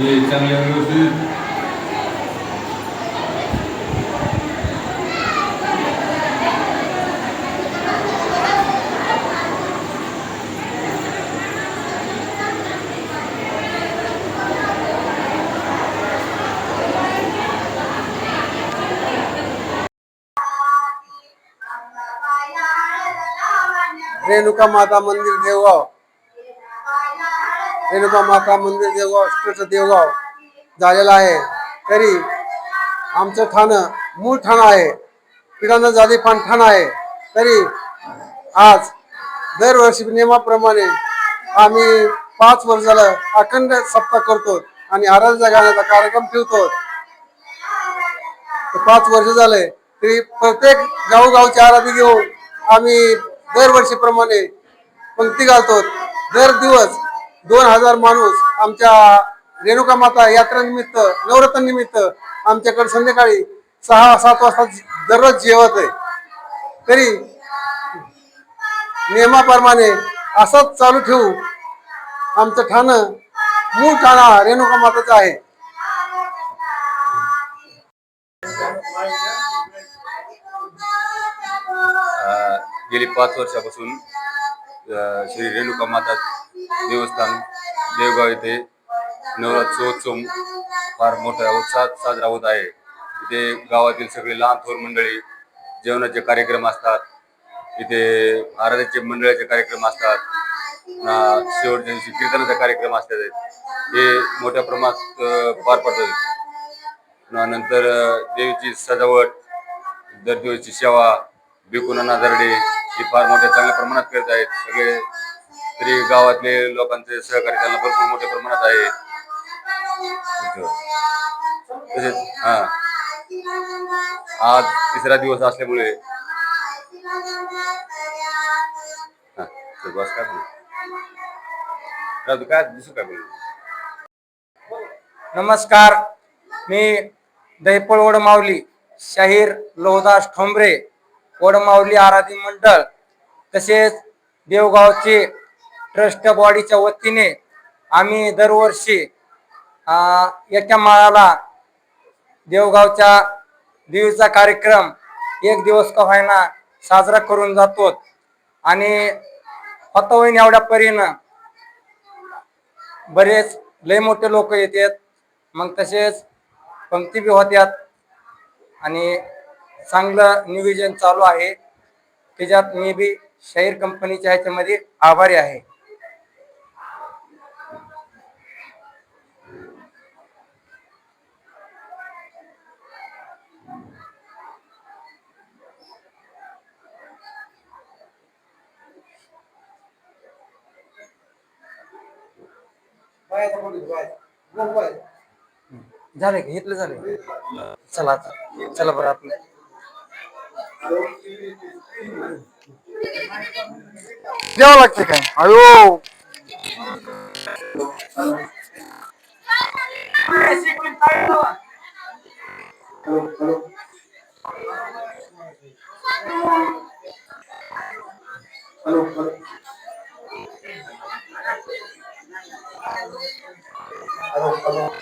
ते चांगल्या व्यवस्थित रेणुका माता मंदिर देवगाव. रेणुका माता मंदिर देवगाव श्रेष्ठ देवगाव झालेलं आहे. तरी आमचं ठाणं मूळ ठाणं आहे. पिढानं जादी पण ठाणं आहे. तरी आज दरवर्षी नियमाप्रमाणे आम्ही पाच वर्ष झालं अखंड सप्ताह करतो आणि आराधना गाण्याचा कार्यक्रम ठेवतो. तर पाच वर्ष झाले तरी प्रत्येक गावोगावची आराधी घेऊन आम्ही दरवर्षीप्रमाणे पंक्ती घालतो. दर दिवस दोन हजार माणूस आमच्या रेणुका माता यात्रेनिमित्त नवरत्नानिमित्त आमच्याकडे संध्याकाळी सहा सात वाजता दररोज जेवत आहे. तरी नियमाप्रमाणे असंच चालू ठेवू आमचं ठाणं मूळ ठाणा रेणुका माताचं आहे. गेली पाच वर्षापासून श्री रेणुका माता देवस्थान देवगाव येथे नवरात्रोत्सव फार मोठ्या उत्साहात साजरा होत आहे. इथे गावातील सगळे लहान थोर मंडळी जेवणाचे कार्यक्रम असतात. इथे आराध्याचे मंडळाचे कार्यक्रम असतात. शेवटच्या दिवशी कार्यक्रम असतात. हे मोठ्या प्रमाणात पार पडतात नंतर देवीची सजावट दर सेवा भिकुनाना दरडे ही फार मोठ्या चांगल्या प्रमाणात करत आहेत. सगळे तरी गावातले लोकांचे सहकार्य त्यांना भरपूर मोठ्या प्रमाणात आहे. तसेच हा. आज तिसरा दिवस असल्यामुळे हा, तर बस काय बोलू? काय काय बोलू? नमस्कार मी दहिपळ वडमावली शाहीर लोहदास ठोंबरे वडमावली आराधी मंडळ तसेच देवगावचे ट्रस्ट बॉडीच्या वतीने आम्ही दरवर्षी एका माळाला देवगावच्या देवीचा कार्यक्रम एक दिवस का होईना साजरा करून जातो. आणि होता होईन एवढ्या परीनं बरेच लय मोठे लोक येतात. मग तसेच पंक्ती बी होत्यात. आणि चांगलं नियोजन चालू आहे. त्याच्यात मी बी शाहीर कंपनीच्या ह्याच्यामध्ये आभारी आहे. झाले का? इथलं झाले. चला आता. चला बरं आपलं. द्यावं लागते काय? अयो. हॅलो. हॅलो あの、あの、